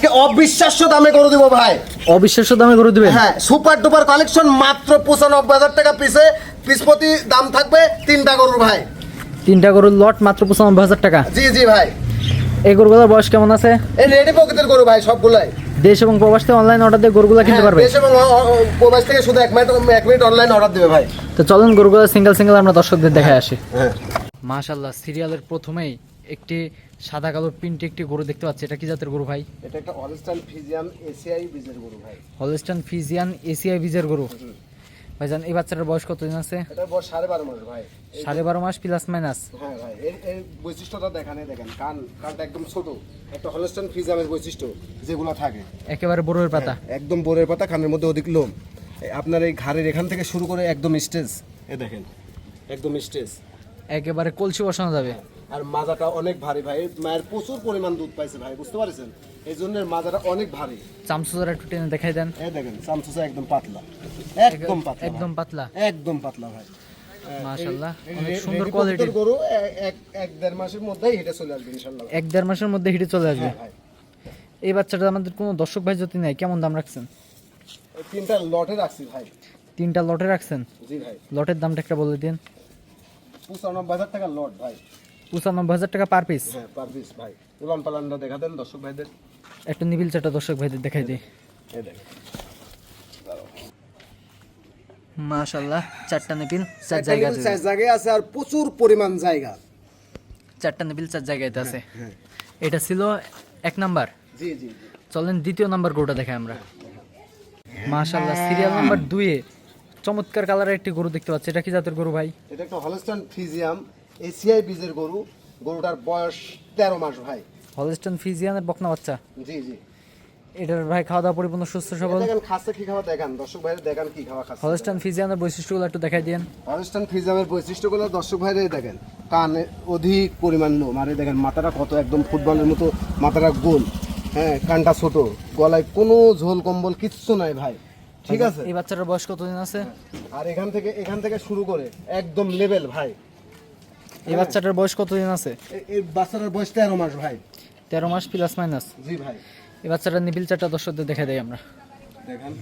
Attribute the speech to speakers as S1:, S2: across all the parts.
S1: আজকে অবিশ্বাস্য দামে করে দিব ভাই।
S2: অবিশ্বাস্য দামে করে দিবেন?
S1: হ্যাঁ সুপার ডুপার কালেকশন মাত্র পঁচানব্বই হাজার টাকা পিসে পিস প্রতি দাম থাকবে তিনটা গরুর ভাই।
S2: তিনটা গরুর লট মাত্র পঁচানব্বই হাজার টাকা।
S1: জি জি ভাই।
S2: এই গরুগুলোর বয়স কেমন আছে?
S1: এই রেডি পকেটের গরু ভাই সবগুলাই।
S2: দেশ এবং প্রবাস থেকে অনলাইন অর্ডার দিয়ে গরুগুলো কিনতে
S1: হ্যাঁ,
S2: পারবে?
S1: দেশ এবং প্রবাস থেকে শুধু এক মিনিট এক মিনিট অনলাইন অর্ডার দেবে ভাই।
S2: তো চলুন গরুগুলো সিঙ্গেল সিঙ্গেল আমরা দর্শকদের দেখায় আসি।
S1: হ্যাঁ
S2: মাশাল্লাহ সিরিয়ালের প্রথমেই একটি সাদা কালো প্রিন্টে একটি গরু দেখতে পাচ্ছি। এটা কি জাতের গরু ভাই?
S1: এটা একটা অরিস্টান ফিজিয়ান এসিআই বীজের গরু ভাই।
S2: হলস্টান ফিজিয়ান এসিআই বীজের গরু। ভাইজান এই বাচ্চাটার বয়স কতদিন আছে?
S1: এটা বয়স সাড়ে বারো মাস ভাই। এই-
S2: সাড়ে বারো মাস প্লাস মাইনাস
S1: হ্যাঁ ভাই এর এর বৈশিষ্ট্যটা দেখানে দেখেন কান কানটা একদম ছোট। একটা হলস্টান ফিজিয়ামের বৈশিষ্ট্য যেগুলো থাকে।
S2: একেবারে বড়ের পাতা।
S1: একদম বোরের পাতা কানের মধ্যে অধিক লোম। আপনার এই ঘাড়ের এখান থেকে শুরু করে একদম স্টেজ এ দেখেন একদম স্টেজ।
S2: একেবারে কলসি বসানো যাবে।
S1: আর মাজাটা অনেক ভারী ভাই। মায়ের প্রচুর পরিমাণ দুধ পাইছে ভাই বুঝতে পারছেন? এই জন্য মাজাটা অনেক ভারী।
S2: চামচুজার একটু টেনে দেখাই দেন।
S1: এই দেখেন চামচুসা একদম পাতলা। একদম পাতলা
S2: একদম পাতলা।
S1: একদম পাতলা ভাই।
S2: অনেক সুন্দর
S1: ready গরু এক এক দেড় মাসের মধ্যেই হেঁটে চলে আসবে ইনশাল্লাহ
S2: এক দেড় মাসের মধ্যে হিটে চলে আসবে।
S1: হ্যাঁ ভাই।
S2: এই বাচ্চাটা আমাদের কোনো দর্শক ভাই যদি নাই কেমন দাম রাখছেন?
S1: তিনটা লটে রাখছি ভাই।
S2: তিনটা লটে রাখছেন?
S1: জি ভাই।
S2: লটের দামটা একটা বলে দিন।
S1: টাকা লট ভাই।
S2: পঁচানব্বই হাজার টাকা পার পিস
S1: হ্যাঁ পার পিস ভাই। উলান পালানটা দেখা দেন দর্শক ভাইদের।
S2: একটা নিবিল চারটা দর্শক ভাইদের দেখাই দিই। মাশাল্লাহ চারটা নিবিল চার জায়গা
S1: চার জায়গায় আছে আর প্রচুর পরিমাণ জায়গা।
S2: চারটা নিবিল চার জায়গাতে আছে।
S1: হ্যাঁ
S2: এটা ছিল এক নাম্বার।
S1: জি জি
S2: চলেন দ্বিতীয় নাম্বার গরুটা দেখাই আমরা। মাশাল্লাহ সিরিয়াল নাম্বার দুইয়ে চমৎকার কালারের একটি গরু দেখতে পাচ্ছি। এটা কি জাতের গরু ভাই?
S1: এটা একটা হলস্টান ফিজিয়াম এসিআই বীজের গরু গরুটার বয়স তেরো মাস ভাই।
S2: হলস্টন ফিজিয়ানের বকনা বাচ্চা?
S1: জি জি।
S2: এটার ভাই খাওয়া দাওয়া পরিপূর্ণ সুস্থ সবল?
S1: দেখেন খাচ্ছে কি খাওয়া দেখান। দর্শক ভাইরে দেখেন কি খাওয়া খাচ্ছে।
S2: হলস্টন ফিজিয়ানের বৈশিষ্ট্যগুলো একটু দেখাই দিন।
S1: হলস্টান ফিজিয়ানের বৈশিষ্ট্যগুলো দর্শক ভাইরে দেখেন। কানে অধিক পরিমাণ লোম আর দেখেন মাথাটা কত একদম ফুটবলের মতো মাথাটা গোল। হ্যাঁ কানটা ছোট। গলায় কোনো ঝোল কম্বল কিচ্ছু নাই ভাই। ঠিক আছে?
S2: এই বাচ্চাটার বয়স কতদিন আছে?
S1: আর এখান থেকে এখান থেকে শুরু করে একদম লেভেল ভাই।
S2: এই বাচ্চাটার বয়স কতদিন আছে?
S1: এই বাচ্চাটার বয়স তেরো মাস ভাই।
S2: তেরো মাস প্লাস মাইনাস
S1: জি ভাই।
S2: এই বাচ্চাটার নিবিল চারটা দর্শকদের দেখা দেয় আমরা।
S1: দেখেন।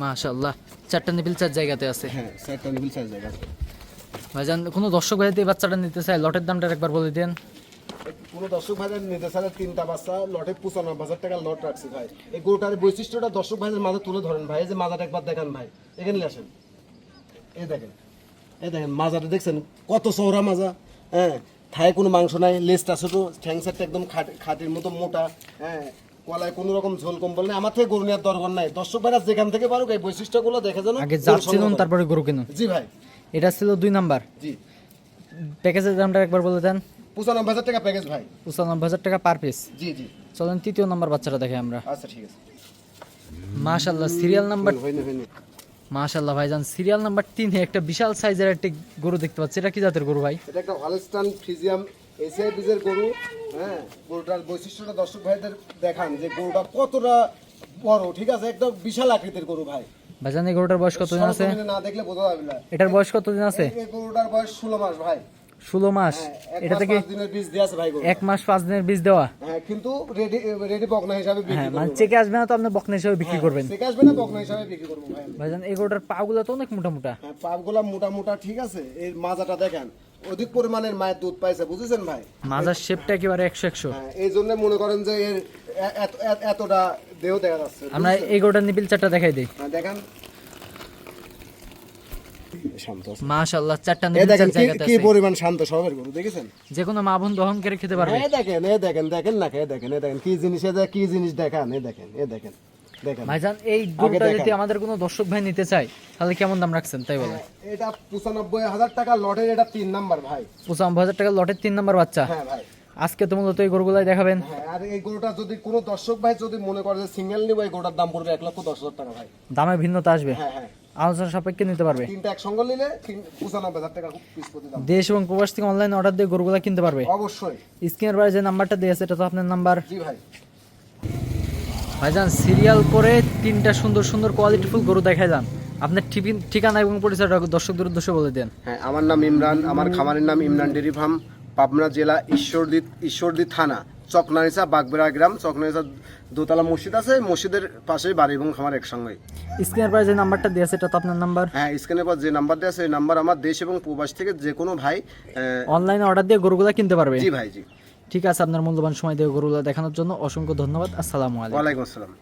S2: মাশাল্লাহ চারটা নিবিল চার জায়গাতে আছে।
S1: হ্যাঁ চারটা লেভেল সাইজ জায়গা
S2: ভাইজান কোনো দর্শক ভাইতে এই বাচ্চাটা নিতে চায় লটের দামটা একবার বলে দেন।
S1: কোনো দর্শক ভাইদের নিতে চাইলে তিনটা বাচ্চা লটে পঁচানব্বই হাজার টাকা লট রাখছি ভাই। এই গরুটার বৈশিষ্ট্যটা দর্শক ভাইদের মাঝে তুলে ধরেন ভাই। এই যে মাজাটা একবার দেখান ভাই। এখানে আসেন। এই দেখেন। এই দেখেন মাজাটা দেখছেন? কত চৌড়া মাজা। হ্যাঁ থায়ে কোনো মাংস নাই লেজটা ছোট ঠ্যাং সেটটা একদম খাটির মতো মোটা হ্যাঁ কলায় কোনো রকম ঝোল কম্বল নেই। আমার থেকে গরু নেওয়ার দরকার নাই। দর্শক ভাইরা যেখান থেকে পারুক এই বৈশিষ্ট্যগুলো দেখে যেন
S2: আগে
S1: করে।
S2: তারপরে গরু কিনুন।
S1: জি ভাই।
S2: এটা ছিল দুই নাম্বার।
S1: জি।
S2: প্যাকেজের দামটা একবার বলে দেন।
S1: পঁচানব্বই হাজার টাকা প্যাকেজ ভাই।
S2: পঁচানব্বই হাজার টাকা পার পিস।
S1: জি জি।
S2: চলেন তৃতীয় নাম্বার বাচ্চাটা দেখে আমরা।
S1: আচ্ছা ঠিক আছে।
S2: মাশাল্লাহ সিরিয়াল নাম্বার মাশাল্লাহ ভাইজান সিরিয়াল নাম্বার তিনে একটা বিশাল সাইজের একটি গরু দেখতে পাচ্ছি। এটা কি জাতের গরু ভাই?
S1: এটা একটা হলস্টান এসিআই বীজের গরু হ্যাঁ? গরুটার বৈশিষ্ট্যটা দর্শক ভাইদের দেখান যে গরুটা কতটা বড় ঠিক আছে? একদম বিশাল আকৃতির গরু ভাই।
S2: ভাইজান এই গরুটার বয়স কতদিন আছে?
S1: না দেখলে বোঝা যাবে না।
S2: এটার বয়স কতদিন আছে?
S1: এই গরুটার বয়স ষোলো মাস ভাই।
S2: ষোলো মাস।
S1: হ্যাঁ,
S2: এটা থেকে
S1: পাঁচ দিনের বীজ দিয়ে আছে ভাই গরু
S2: এক মাস পাঁচ দিনের বীজ দেওয়া।
S1: হ্যাঁ কিন্তু রেডি রেডি বকনা হিসাবে বিক্রি
S2: হ্যাঁ মানে চেকে আসবে না তো আপনি বকনা হিসেবে বিক্রি করবেন।
S1: চেকে আসবে না বকনা হিসাবে বিক্রি করব ভাই।
S2: ভাইজান এই গরুটার পাগুলো তো অনেক মোটা মোটা।
S1: হ্যাঁ পাপগুলা মোটা মোটা ঠিক আছে এই মাজাটা দেখেন অধিক পরিমাণের মায়ের দুধ পাইছে বুঝেছেন ভাই?
S2: মাজার শেপটা একেবারে একশো একশো।
S1: হ্যাঁ এই জন্য মনে করেন যে এর এতটা দেহ দেখা যাচ্ছে
S2: আমরা এই গরুটার নিপিল চারটা দেখাই দিই।
S1: হ্যাঁ, দেখেন শান্ত আছে।
S2: মাশাল্লাহ চারটা
S1: এই দেখেন কি- পরিমাণ শান্ত স্বভাবের গরু দেখেছেন?
S2: যে কোনো মা বোন দহন করে খেতে পারবে।
S1: এই দেখেন এই দেখেন দেখেন না এই দেখেন এই দেখেন কি জিনিস কি জিনিস দেখান এই দেখেন এই দেখেন দেখেন।
S2: ভাইজান এই গরুটা যদি আমাদের কোনো দর্শক ভাই নিতে চায় তাহলে কেমন দাম রাখছেন? তাই বলে
S1: এটা পঁচানব্বই হাজার টাকা লটের এটা তিন নাম্বার ভাই।
S2: পঁচানব্বই হাজার টাকা লটের তিন নম্বর বাচ্চা।
S1: হ্যাঁ ভাই।
S2: আজকে তো মূলত এই গরুগুলাই দেখাবেন।
S1: হ্যাঁ আর এই গরুটা যদি কোনো দর্শক ভাই যদি মনে করে যে সিঙ্গেল নিব এই গরুটার দাম পড়বে এক লক্ষ দশ হাজার টাকা ভাই।
S2: দামে ভিন্নতা আসবে।
S1: হ্যাঁ হ্যাঁ।
S2: আলোচনা সাপেক্ষে নিতে পারবে।
S1: তিনটা একসঙ্গে নিলে তিন পঁচানব্বই হাজার টাকা পিস প্রতি দাম।
S2: দেশ এবং প্রবাস থেকে অনলাইন অর্ডার দিয়ে গরুগুলা কিনতে পারবে।
S1: অবশ্যই।
S2: স্ক্রিনের বাইরে যে নাম্বারটা দিয়েছে এটা তো আপনার নাম্বার
S1: জি ভাই।
S2: ভাইজান সিরিয়াল করে তিনটা সুন্দর সুন্দর কোয়ালিটিফুল গরু দেখাই যান। আপনার ঠিকানা এবং পরিচয়টা দর্শকদের উদ্দেশ্যে বলে দেন।
S1: হ্যাঁ আমার নাম ইমরান আমার খামারের নাম ইমরান ডেরি ফার্ম পাবনা জেলা ঈশ্বরদী ঈশ্বরদী থানা। চকনারিসা বাগবেড়া গ্রাম চকনারিসা দোতলা মসজিদ আছে। মসজিদের পাশেই বাড়ি এবং খামার একসঙ্গে
S2: স্ক্রিনের পরে যে নাম্বারটা দিয়েছে এটা তো আপনার নাম্বার?
S1: হ্যাঁ স্ক্রিনের পর যে নাম্বার দেওয়া আছে এই নাম্বার আমার দেশ এবং প্রবাস থেকে যে কোনো ভাই
S2: অনলাইনে অর্ডার দিয়ে গরুগুলা কিনতে পারবে?
S1: জি ভাই জি।
S2: ঠিক আছে আপনার মূল্যবান সময় দিয়ে গরুগুলা দেখানোর জন্য অসংখ্য ধন্যবাদ। আসসালামু আলাইকুম।
S1: ওয়ালাইকুম আসসালাম।